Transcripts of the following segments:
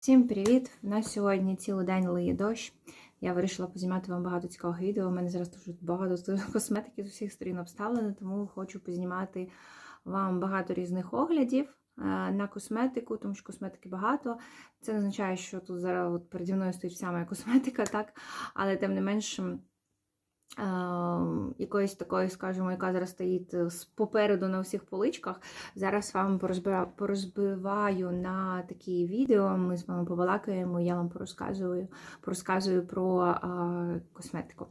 Всім привіт! У нас сьогодні цілий день лиє дощ. Я вирішила познімати вам багато цікавих відео. У мене зараз дуже багато косметики з усіх сторін обставлено, тому хочу познімати вам багато різних оглядів е, на косметику, тому що косметики багато. Це не означає, що тут зараз переді мною стоїть вся моя косметика, так? Але тим не менш. Е, Якоїсь такої, скажімо, яка зараз стоїть е, попереду на всіх поличках. Зараз вам порозбиваю на такі відео. Ми з вами побалакаємо, я вам порозказую, порозказую про а, косметику.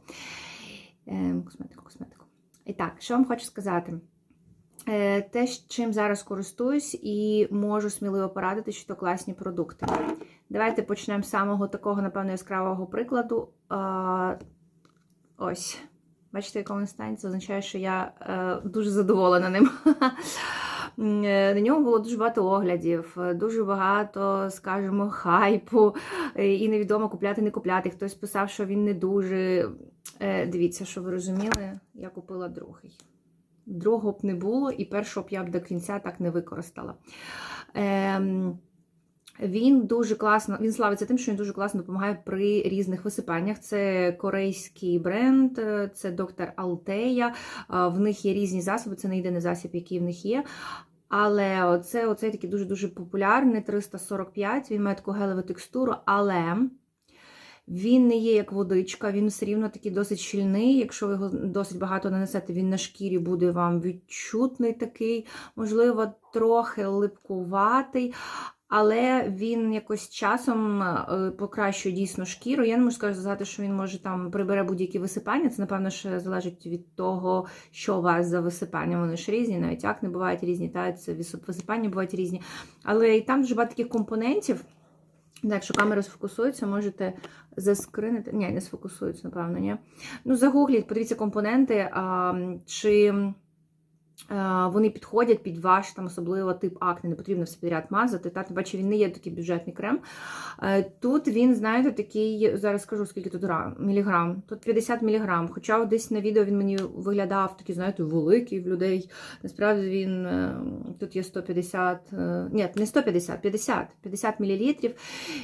Е, косметику, косметику. І так, що вам хочу сказати? Е, Те, чим зараз користуюсь, і можу сміливо порадити, що то класні продукти. Давайте почнемо з самого такого, напевно, яскравого прикладу. А, Ось. Бачите, якому він стані? Це означає, що я е, дуже задоволена ним. Е, На ньому було дуже багато оглядів, е, дуже багато, скажімо, хайпу, е, і невідомо купляти, не купляти. Хтось писав, що він не дуже. Е, Дивіться, що ви розуміли, я купила другий. Другого б не було, і першого б я б до кінця так не використала. Ем, він дуже класно, він славиться тим, що він дуже класно допомагає при різних висипаннях. Це корейський бренд, е, це доктор Алтея. В них є різні засоби, це не єдиний засіб, який в них є. Але оце, оцей такий дуже-дуже популярний 345, він має таку гелеву текстуру, але він не є як водичка, він все рівно такий досить щільний. Якщо ви його досить багато нанесете, він на шкірі буде вам відчутний такий, можливо, трохи липкуватий. Але він якось часом е, покращує дійсно шкіру. Я не можу сказати, що він може там прибере будь-які висипання. Це, напевно, ще залежить від того, що у вас за висипання. Вони ж різні, навіть акне бувають різні, та це висипання бувають різні. Але і там дуже багато таких компонентів. Якщо камера сфокусується, можете заскринити. Ні, не сфокусується, напевно, ні. Ну, загугліть, подивіться компоненти, а, чи вони підходять під ваш там особливо тип акне, не потрібно все підряд мазати. Та, тим паче він не є такий бюджетний крем. Е, Тут він, знаєте, такий, зараз скажу, скільки тут грам, міліграм. Тут 50 міліграм. Хоча десь на відео він мені виглядав такий, знаєте, великий в людей. Насправді він е, тут є 150, е, ні, не 150, 50, 50 мілілітрів.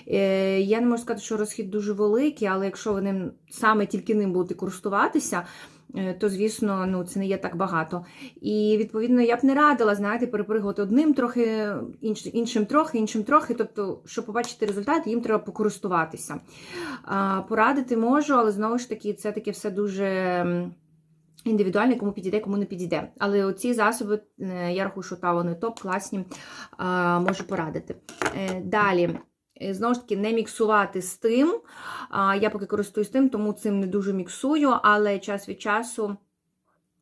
Е, Я не можу сказати, що розхід дуже великий, але якщо ви ним саме тільки ним будете користуватися, е, то, звісно, ну, це не є так багато. І, відповідно, я б не радила, знаєте, перепригувати одним трохи, інш- іншим трохи, іншим трохи. Тобто, щоб побачити результат, їм треба покористуватися. Порадити можу, але знову ж таки, це таке все дуже. Індивідуально, кому підійде, кому не підійде. Але оці засоби, е, я рахую, що та вони топ, класні, можу порадити. Е, Далі, е, знову ж таки, не міксувати з тим. Я поки користуюсь тим, тому цим не дуже міксую, але час від часу.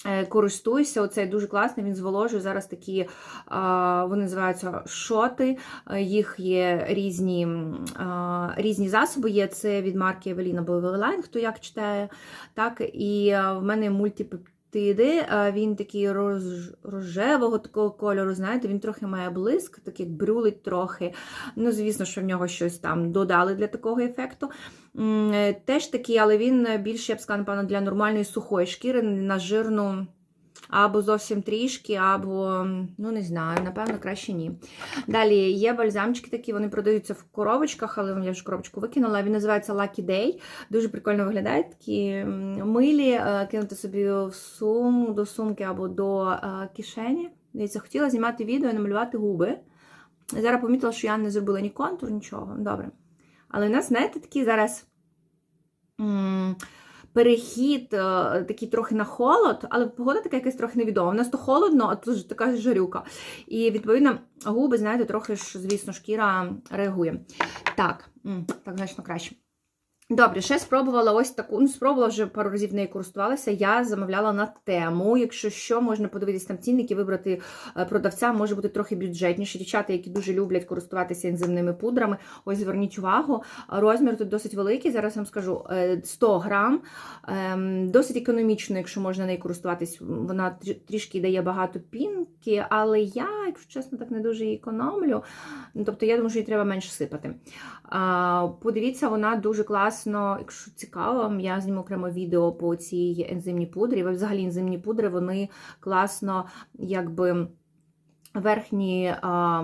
е, Користуюся, оцей дуже класний, він зволожує. Зараз такі, вони називаються шоти, е, їх є різні, різні засоби. Є це від марки Евеліна Бовелайн, хто як читає. Так, і е, в мене мультипептиди, е, він такий роз, рожевого такого кольору, знаєте, він трохи має блиск, так як брюлить трохи. Ну, звісно, що в нього щось там додали для такого ефекту. Е, Теж такий, але він більше, я б сказала, напевно, для нормальної сухої шкіри, на жирну. Або зовсім трішки, або, ну не знаю, напевно, краще ні. Далі є бальзамчики такі, вони продаються в коробочках, але я вже коробочку викинула. Він називається Lucky Day. Дуже прикольно виглядає. Такі милі, е, кинути собі в суму, до сумки або до е, кишені. Дивіться, хотіла знімати відео і намалювати губи. Зараз помітила, що я не зробила ні контур, нічого. Добре. Але в нас, знаєте, такий зараз. Перехід е, такий трохи на холод, але погода така якась трохи невідома. У нас то холодно, а тут така жарюка. І відповідно губи, знаєте, трохи ж, звісно, шкіра реагує. Так, так значно краще. Добре, ще спробувала ось таку. Ну, спробувала вже пару разів нею користувалася. Я замовляла на тему. Якщо що, можна подивитись там цінники, вибрати е, продавця, може бути трохи бюджетніше. Дівчата, які дуже люблять користуватися ензимними пудрами. Ось зверніть увагу. Розмір тут досить великий. Зараз вам скажу е, 100 грам. Ем, Досить економічно, якщо можна нею користуватись. Вона трішки дає багато пінки, але я, якщо чесно, так не дуже її економлю. Ну, Тобто, я думаю, що їй треба менше сипати. Подивіться, вона дуже класно, якщо цікаво, я зніму окремо відео по цій ензимній пудрі. Взагалі ензимні пудри, вони класно, якби верхні а,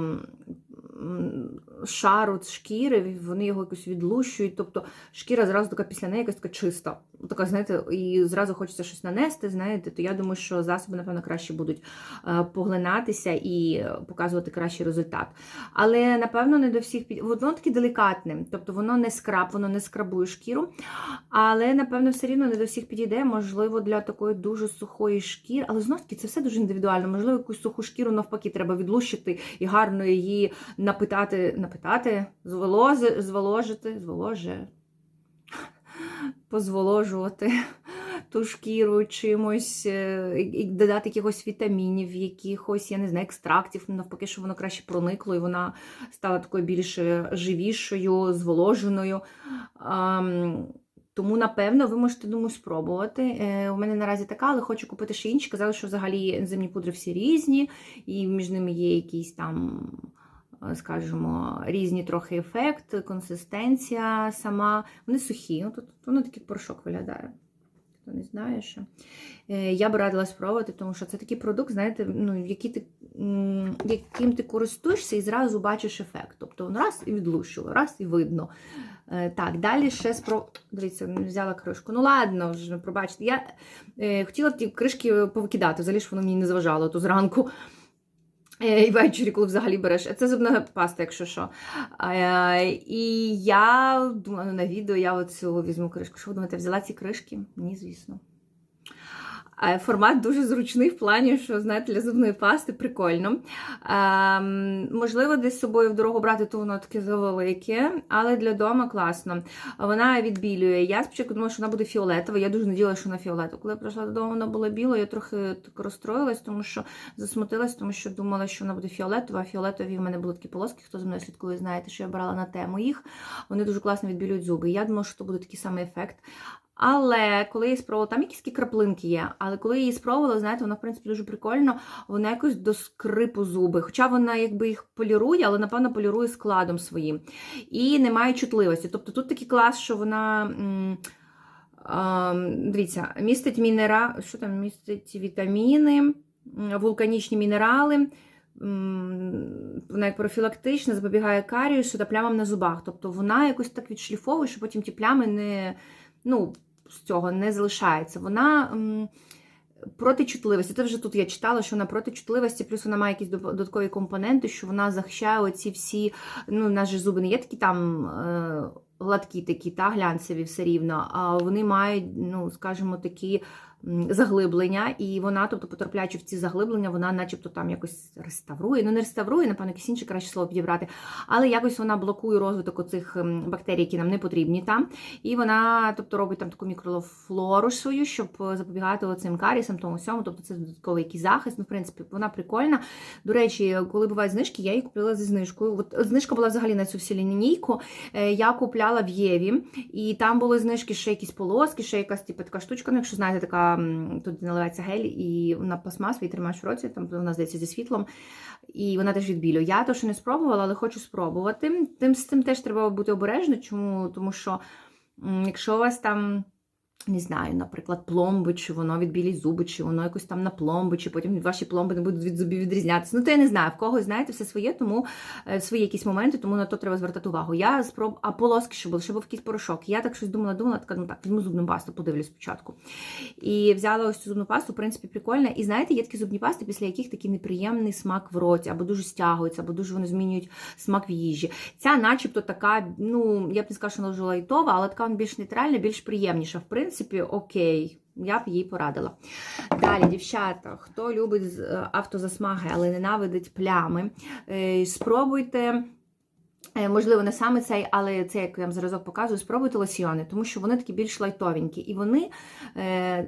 шару шкіри, вони його якось відлущують. Тобто шкіра зразу така після неї якась така чиста. Така, знаєте, і зразу хочеться щось нанести, знаєте, то я думаю, що засоби, напевно, краще будуть е, поглинатися і показувати кращий результат. Але, напевно, не до всіх під... Воно таке делікатне, тобто воно не скраб, воно не скрабує шкіру. Але, напевно, все рівно не до всіх підійде, можливо, для такої дуже сухої шкіри. Але знову таки це все дуже індивідуально. Можливо, якусь суху шкіру навпаки треба відлущити і гарно її напитати, напитати, зволози, зволожити, зволоже, позволожувати ту шкіру чимось, е, додати якихось вітамінів, якихось, я не знаю, екстрактів, навпаки, щоб воно краще проникло, і вона стала такою більш живішою, зволоженою. Тому, напевно, ви можете думаю, спробувати. Е, У мене наразі така, але хочу купити ще інші. Казали, що взагалі ензимні пудри всі різні, і між ними є якісь там, е, скажімо, різні трохи ефект, консистенція сама. Вони сухі. Ну, тут воно такий порошок виглядає. Хто не знає, що. Е, Я би радила спробувати, тому що це такий продукт, знаєте, ну, який ти, яким ти користуєшся і зразу бачиш ефект. Тобто раз і відлущило, раз і видно. Е, Так, далі ще спро... Дивіться, взяла кришку. Ну ладно, вже пробачте. Я е, хотіла ті кришки повикидати, взагалі ж воно мені не заважало то зранку. Е, І ввечері, коли взагалі береш. Це зубна паста, якщо що. І я думаю, на відео я оцю візьму кришку. Що думаєте, взяла ці кришки? Ні, звісно. Формат дуже зручний в плані, що знаєте, для зубної пасти прикольно. Ем, можливо, десь з собою в дорогу брати, то воно таке завелике, але для дома класно. Вона відбілює. Я спочатку думала, що вона буде фіолетова. Я дуже надіялася, що вона фіолетова. Коли я прийшла додому, вона була біла, я трохи так розстроїлась, тому що засмутилась, тому що думала, що вона буде фіолетова. А фіолетові в мене були такі полоски. Хто за мною слідкує, знаєте, що я брала на тему їх. Вони дуже класно відбілюють зуби. Я думала, що це буде такий самий ефект. Але коли я спробувала, там якісь краплинки є, але коли я її спробувала, знаєте, вона, в принципі, дуже прикольно, вона якось до скрипу зуби. Хоча вона якби їх полірує, але, напевно, полірує складом своїм. І немає чутливості. Тобто тут такий клас, що вона. Дивіться, містить мінера... що там містить вітаміни, вулканічні мінерали. Вона як профілактична, запобігає каріусу та плямам на зубах. Тобто вона якось так відшліфовує, що потім ті плями не, ну, з цього не залишається. Вона проти чутливості. Це вже тут я читала, що вона проти чутливості, плюс вона має якісь додаткові компоненти, що вона захищає оці всі, ну, наші зуби не є такі там. Е, Гладкі такі, та глянцеві все рівно, а вони мають, ну, скажімо, такі заглиблення, і вона, тобто, потрапляючи в ці заглиблення, вона начебто там якось реставрує. Ну, не реставрує, напевно, якесь інше краще слово підібрати, але якось вона блокує розвиток оцих бактерій, які нам не потрібні там. І вона, тобто, робить там таку мікрофлору свою, щоб запобігати оцим карісам, тому всьому. Тобто це додатковий якийсь захист. Ну, в принципі, вона прикольна. До речі, коли бувають знижки, я її купила зі знижкою. От знижка була взагалі на цю всю лінійку. Е, Я купляла в Єві, і там були знижки ще якісь полоски, ще якась типу, така штучка. Ну, якщо знаєте, така тут наливається гель, і вона пластмасова, і тримаєш в році, там вона здається зі світлом. І вона теж відбілює. Я то, що не спробувала, але хочу спробувати. Тим з цим теж треба бути обережно. Чому? Тому що якщо у вас там. Не знаю, наприклад, пломби, чи воно відбілить зуби, чи воно якось там на пломби, чи потім ваші пломби не будуть від зубів відрізнятися. Ну, то я не знаю, в когось, знаєте, все своє, тому е, свої якісь моменти, тому на то треба звертати увагу. Я спроб... А полоски, що були, ще був якийсь порошок. Я так щось думала, думала, така, ну так, візьму зубну пасту, подивлюсь спочатку. І взяла ось цю зубну пасту, в принципі, прикольна. І знаєте, є такі зубні пасти, після яких такий неприємний смак в роті, або дуже стягується, або дуже вони змінюють смак в їжі. Ця, начебто, така, ну, я б не сказала, що вона вже лайтова, але така вона більш нейтральна, більш приємніша. В принципі, окей. Я б їй порадила. Далі, дівчата, хто любить е, автозасмаги, але ненавидить плями, е, спробуйте. е, Можливо, не саме цей, але це, як я вам зразок показую, спробуйте лосьйони, тому що вони такі більш лайтовенькі. І вони,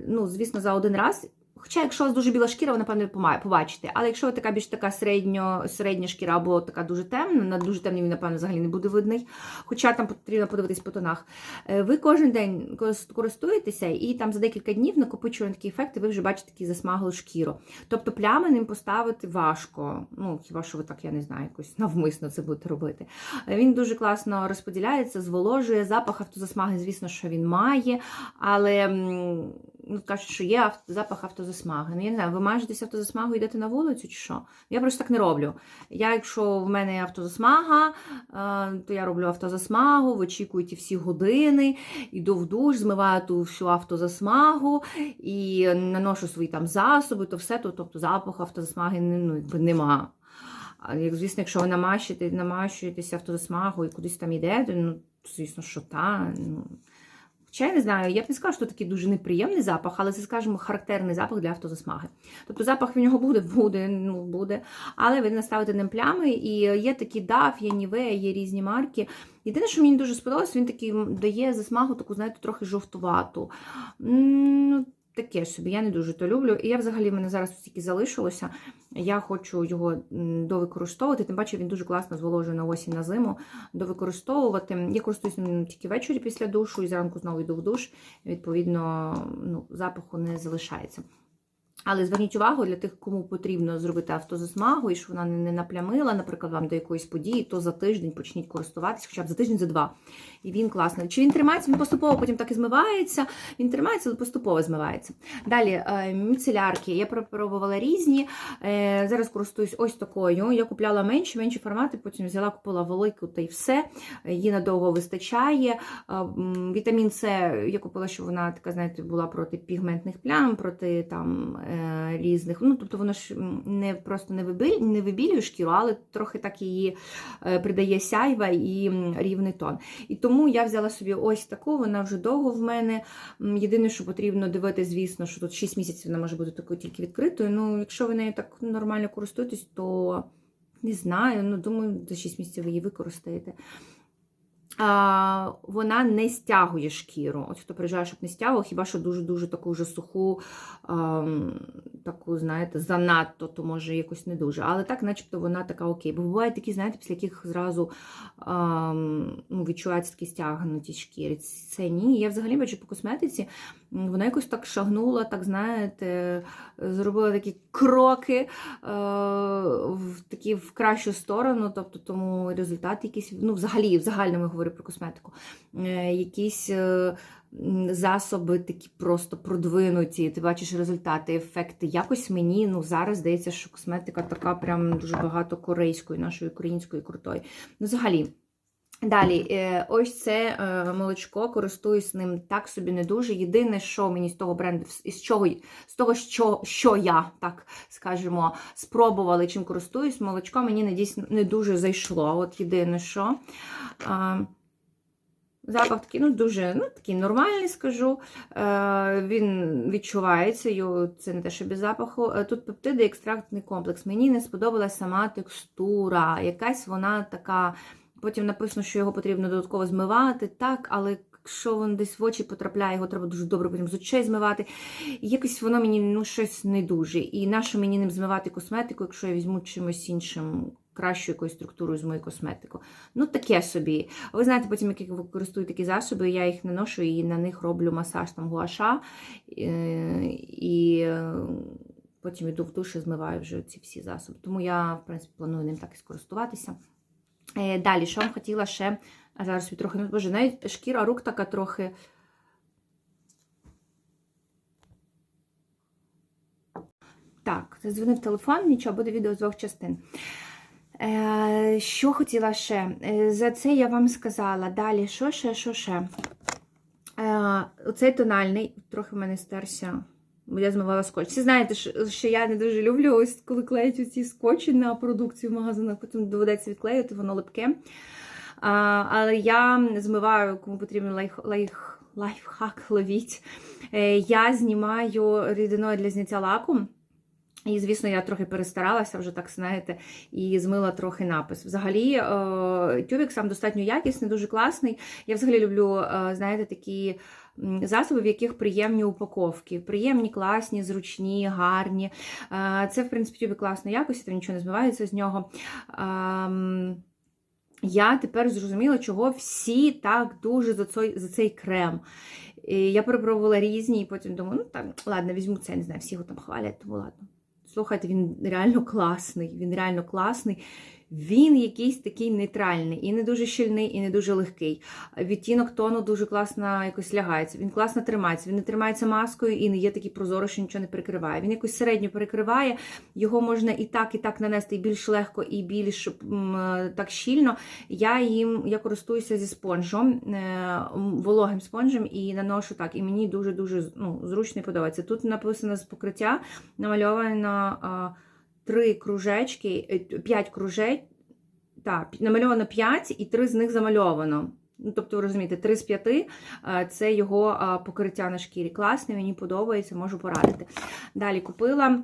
ну, звісно, за один раз. Хоча, якщо у вас дуже біла шкіра, ви, напевно, побачите. Але якщо ви така більш така середньо, середня шкіра або така дуже темна, на дуже темній він, напевно, взагалі не буде видний. Хоча там потрібно подивитись по тонах. Е, Ви кожен день користуєтеся, і там за декілька днів накопичує такий ефект, і ви вже бачите таку засмаглу шкіру. Тобто плями ним поставити важко. Ну, хіба що ви так, я не знаю, якось навмисно це будете робити. Е, Він дуже класно розподіляється, зволожує запах автозасмаги, звісно, що він має, але ну, кажуть, що є ав- запах автозасмаги. Ну, я не знаю, ви мажетесь автозасмагу йдете на вулицю чи що? Я просто так не роблю. Я, якщо в мене автозасмага, е, то я роблю автозасмагу, вичікую ті всі години, йду в душ, змиваю ту всю автозасмагу і наношу свої там засоби, то все, то, тобто запаху автозасмаги ну, якби нема. Як, звісно, якщо ви намащуєте, намащуєтеся автозасмагу і кудись там йдете, ну, звісно, що та. Ну. Хоча я не знаю, я б не сказала, що такий дуже неприємний запах, але це, скажімо, характерний запах для автозасмаги. Тобто запах в нього буде, буде, ну буде, але ви наставите ним плями. І є такі DAF, є Nivea, є різні марки. Єдине, що мені дуже сподобалось, він такий дає засмагу, таку, знаєте, трохи жовтувату. Таке собі, я не дуже то люблю. І я взагалі в мене зараз тільки залишилося. Я хочу його довикористовувати. Тим паче він дуже класно зволожує на осінь на зиму. Довикористовувати. Я користуюсь ним тільки ввечері після душу і зранку знову йду в душ. Відповідно, ну, запаху не залишається. Але зверніть увагу для тих, кому потрібно зробити автозасмагу, і щоб вона не наплямила, наприклад, вам до якоїсь події, то за тиждень почніть користуватися, хоча б за тиждень, за два. І він класний. Чи він тримається, він поступово потім так і змивається. Він тримається, але поступово змивається. Далі е, міцелярки. Я пробувала різні. Е, Зараз користуюсь ось такою. Я купляла менші, менші формати, потім взяла, купила велику та й все. Її надовго вистачає. Е, Вітамін С я купила, що вона така, знаєте, була проти пігментних плям, проти там різних. Ну, тобто воно ж не просто не вибілює, не вибілює шкіру, але трохи так її е, придає сяйва і рівний тон. І тому я взяла собі ось таку, вона вже довго в мене. Єдине, що потрібно дивитися, звісно, що тут 6 місяців вона може бути такою тільки відкритою. Ну, якщо ви нею так нормально користуєтесь, то не знаю. Ну, думаю, за 6 місяців ви її використаєте. Вона не стягує шкіру. От хто приїжджає, щоб не стягував, хіба що дуже-дуже таку вже суху, таку, знаєте, занадто, то може якось не дуже. Але так, начебто, вона така окей. Бо бувають такі, знаєте, після яких зразу ну, відчуваються такі стягнуті шкіри. Це ні. Я взагалі бачу по косметиці, вона якось так шагнула, так знаєте, зробила такі кроки е, в такі в кращу сторону, тобто тому результат якийсь, ну, взагалі, в загальному я говорю про косметику, е, якісь. е, Засоби такі просто продвинуті, ти бачиш результати, ефекти. Якось мені ну зараз здається, що косметика така прям дуже багато корейської, нашої української крутої. Ну, взагалі. Далі, е, ось це е, молочко, користуюсь ним так собі не дуже. Єдине, що мені з того бренду, з чого, з того, що, що я, так скажемо, спробувала чим користуюсь, молочко мені не дійсно не дуже зайшло. От єдине, що. Запах такий, ну, дуже ну, такий нормальний, скажу. Е, Він відчувається, його, це не те, що без запаху. Тут пептиди, екстрактний комплекс. Мені не сподобалася сама текстура. Якась вона така. Потім написано, що його потрібно додатково змивати, так, але якщо він десь в очі потрапляє, його треба дуже добре потім з очей змивати. Якось воно мені ну, щось не дуже. І нащо мені ним змивати косметику, якщо я візьму чимось іншим, кращою якоюсь структурою мою косметику. Ну, таке собі. Ви знаєте, потім, як я використовую такі засоби, я їх наношу і на них роблю масаж там гуаша. е, І е, потім йду в душ і змиваю вже ці всі засоби. Тому я, в принципі, планую ним так і скористуватися. Е, Далі, що вам хотіла ще, зараз трохи, боже, навіть шкіра рук така трохи. Так, задзвонив телефон, нічого, буде відео з двох частин. Е, що хотіла ще? Е, за це я вам сказала. Далі, що ще, що ще? Оцей тональний, трохи в мене стерся. Я змивала скотч. Всі знаєте, що я не дуже люблю, ось коли клеють ці скотчі на продукцію в магазинах, потім доведеться відклеювати, воно липке. А, але я змиваю, кому потрібен лайф, лайф, лайфхак, ловіть. Е, я знімаю рідиною для зняття лаку. І, звісно, я трохи перестаралася, вже так знаєте, і змила трохи напис. Взагалі, е, тюбік сам достатньо якісний, дуже класний. Я взагалі люблю, е, знаєте, такі засоби, в яких приємні упаковки. Приємні, класні, зручні, гарні. Це, в принципі, тюбік класної якості, там нічого не змивається з нього. Я тепер зрозуміла, чого всі так дуже за цей, за цей крем. І я перепробувала різні, і потім думаю, ну так, ладно, візьму це, не знаю, всі його там хвалять, тому ладно. Слухайте, він реально класний, він реально класний. Він якийсь такий нейтральний, і не дуже щільний, і не дуже легкий. Відтінок тону дуже класно якось лягається. Він класно тримається. Він не тримається маскою і не є такий прозорий, що нічого не перекриває. Він якось середньо перекриває. Його можна і так, і так нанести і більш легко, і більш так щільно. Я їм я користуюся зі спонжом, е, вологим спонжем, і наношу так. І мені дуже дуже ну, зручно і подобається. Тут написано з покриття намальовано. Три кружечки, е, п'ять кружечків, так, намальовано 5 і 3 з них замальовано. Ну, тобто, ви розумієте, 3 з 5 це його покриття на шкірі. Класне, мені подобається, можу порадити. Далі купила.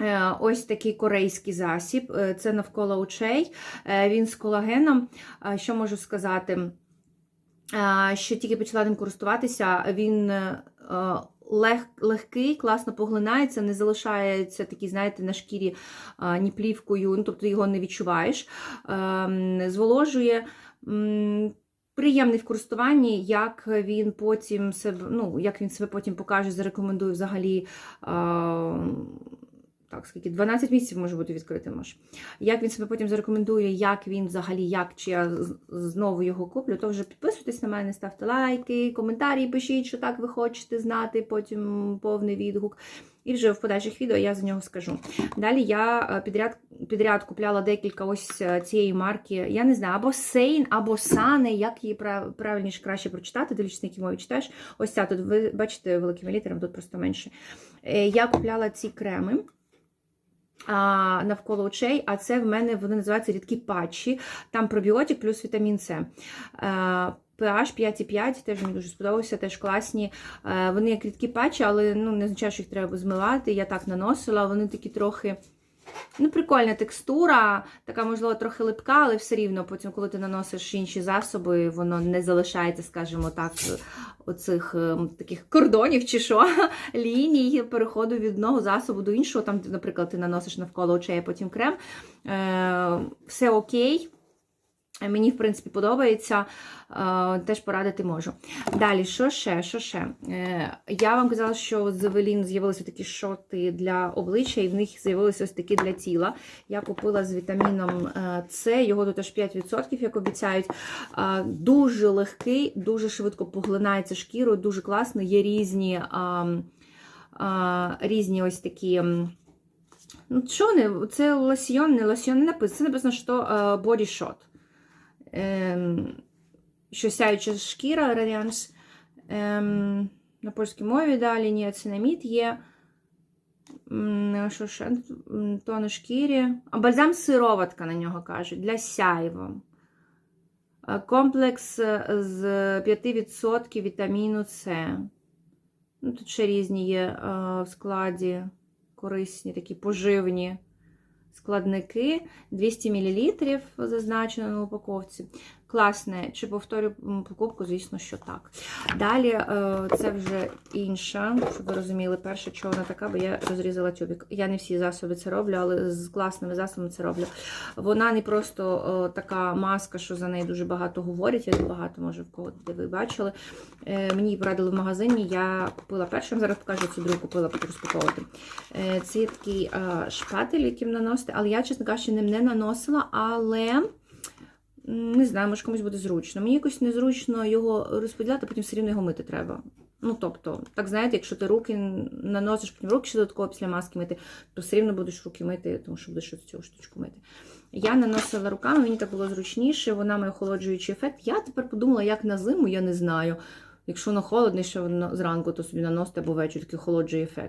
е, Ось такий корейський засіб, е, це навколо очей. Е, Він з колагеном. Е, Що можу сказати? Е, Що тільки почала ним користуватися, він е, лег, легкий, класно поглинається, не залишається такий, знаєте, на шкірі а, ні плівкою, ну, тобто його не відчуваєш. А, Зволожує. м, Приємний в користуванні, як він потім себе, ну, як він себе потім покаже, зарекомендує взагалі. А, так, скільки 12 місяців може бути відкритим аж. Як він себе потім зарекомендує, як він взагалі, як чи я знову його куплю, то вже підписуйтесь на мене, ставте лайки, коментарі, пишіть, що так ви хочете знати, потім повний відгук. І вже в подальших відео я за нього скажу. Далі я е, підряд, підряд купляла декілька ось е, цієї марки. Я не знаю, або Сейн, або Сане, як її правильніше краще прочитати, дивлячись, на якій мові читаєш. Ось ця тут ви бачите великими літерами, тут просто менше. Е, Я купляла ці креми. Навколо очей, а це в мене вони називаються рідкі патчі. Там пробіотик плюс вітамін С. Е, pH 5,5 теж мені дуже сподобався, теж класні. Е, Вони як рідкі патчі, але ну, не означає, що їх треба змивати. Я так наносила, вони такі трохи. Ну, прикольна текстура, така, можливо, трохи липка, але все рівно потім, коли ти наносиш інші засоби, воно не залишається, скажімо так, оцих е, таких кордонів чи що, ліній переходу від одного засобу до іншого. Там, наприклад, ти наносиш навколо очей, а потім крем. Е, все окей. Мені, в принципі, подобається, е, теж порадити можу. Далі, що ще? Що ще? Е, Я вам казала, що з Евелін з'явилися такі шоти для обличчя, і в них з'явилися ось такі для тіла. Я купила з вітаміном е, С, його тут аж 5%, як обіцяють. Дуже легкий, дуже швидко поглинається шкірою, дуже класний. Є різні, різні ось такі. Ну, що не? Це лосьйон, не лосьйон, не написано. Це написано, що body shot що сяюча шкіра радіанс. Ем, на польській мові далі ніацинамід є. Що ще? То на шкірі. А бальзам сироватка на нього кажуть, для сяйва. Комплекс е, з 5% вітаміну С. Ну, тут ще різні є е, в складі корисні, такі поживні складники. 200 мл зазначено на упаковці. Класне. Чи повторю покупку? Звісно, що так. Далі е, це вже інша, щоб ви розуміли, перша, чого вона така, бо я розрізала тюбик. Я не всі засоби це роблю, але з класними засобами це роблю. Вона не просто е, така маска, що за неї дуже багато говорять. Я багато, може, в кого ви бачили. Е, Мені порадили в магазині. Я купила першим, зараз покажу цю другу купила, розпаковувати. Це є такий шпатель, яким наносити, але я, чесно кажучи, ним не наносила, але. Не знаю, може комусь буде зручно. Мені якось незручно його розподіляти, потім все рівно його мити треба. Ну, тобто, так знаєте, якщо ти руки наносиш, потім руки ще додатково після маски мити, то все рівно будеш руки мити, тому що будеш цю штучку мити. Я наносила руками, мені так було зручніше, вона має охолоджуючий ефект. Я тепер подумала, як на зиму, я не знаю. Якщо воно холодне, воно зранку, то собі наносите або ввечері такий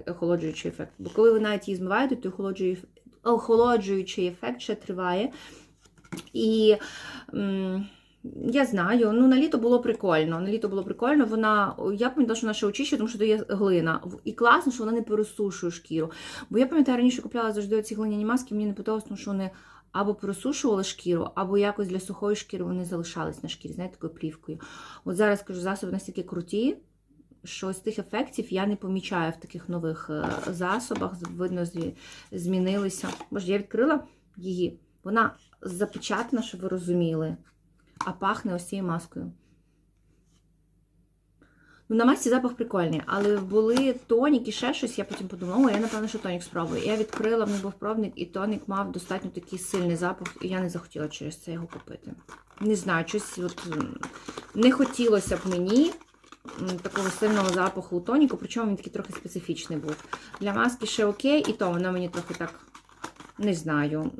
охолоджуючий ефект. Бо коли ви навіть її змиваєте, то охолоджуючий ефект ще триває. І м, я знаю, ну на літо було прикольно. На літо було прикольно. Вона, я пам'ятала, що вона ще очищує, тому що дає глина. І класно, що вона не пересушує шкіру. Бо я пам'ятаю, раніше купляла завжди ці глиняні маски, мені не подобалося, тому що вони або пересушували шкіру, або якось для сухої шкіри вони залишались на шкірі, знаєте, такою плівкою. От зараз кажу, засоби настільки круті. Що з тих ефектів я не помічаю в таких нових е, засобах. Видно, змінилися. Боже, я відкрила її. Вона запечатана, щоб ви розуміли, а пахне ось цією маскою. Ну, на масці запах прикольний, але були тонік і ще щось, я потім подумала, я напевно, що тонік спробую. Я відкрила, в них був пробник, і тонік мав достатньо такий сильний запах, і я не захотіла через це його купити. Не знаю, щось от, не хотілося б мені такого сильного запаху у тоніку, причому він такий трохи специфічний був. Для маски ще окей, і то воно мені трохи так, не знаю,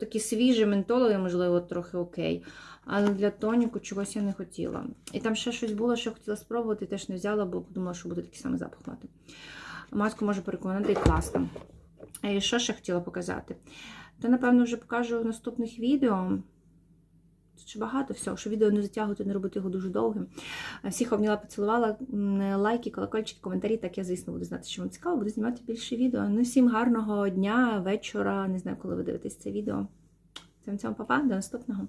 такі свіжі, ментолові, можливо, трохи окей. Але для тоніку чогось я не хотіла. І там ще щось було, що хотіла спробувати, теж не взяла, бо подумала, що буде такий самий запах мати. Маску можу переконати і класно. І що ще хотіла показати? Та, напевно, вже покажу в наступних відео. Тут ще багато всього, що відео не затягувати, не робити його дуже довгим. Всіх обняла, поцілувала. Лайки, колокольчики, коментарі. Так я, звісно, буду знати, що вам цікаво, буду знімати більше відео. Ну, всім гарного дня, вечора. Не знаю, коли ви дивитесь це відео. Цим цьому, папа, до наступного.